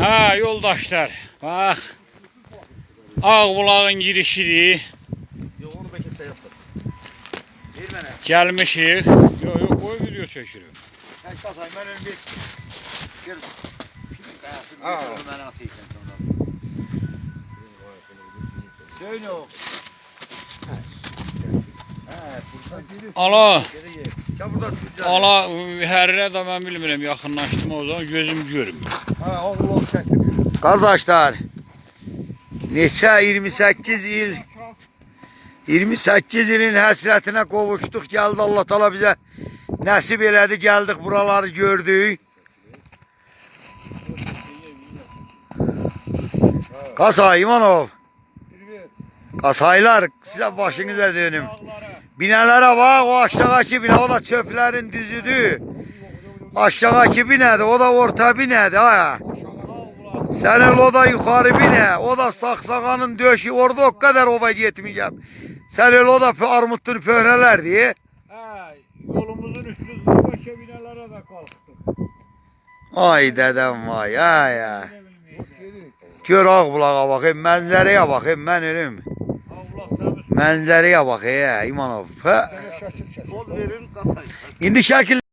Ha yoldaşlar bak. Ağbulağın girişidir. Yok onu belki şey yaptım. Gelmişik. Yok yok koy video çekiyor. Ben kasayım ben önüm bir. Gel. Aa. Ben atayım sen sonra. Söyle o. Ha, Ya burada tutacağız. ala herre de ben bilmirəm yaxınlaşdım o zaman gözüm görmür. Kardeşler. Neçə 28 il 28 ilin həsrətinə qovuşduq. Gəldi Allah Taala bizə nəsib elədi. Gəldik buraları gördük. Qasa İmanov. Qasaylar sizə başınıza dönüm. Binalara bak o aşağıdaki bina o da çöplerin düzüdür. Aşağıdaki binadır o da orta binadır ha. Senin o da yukarı bine. O da saksağanın döşü. Orada o kadar ova gitmeyeceğim. Senin o da armutun pöhreler diye. Ha yolumuzun üstünde başka binalara da kalktık. Ay dedem vay. Ay ya. Gör Ağbulağa bakayım. Mənzərəyə bakayım. Mən ölüm. Mənzərəyə bak ya İmanov. Şəkil çək. İndi şəkil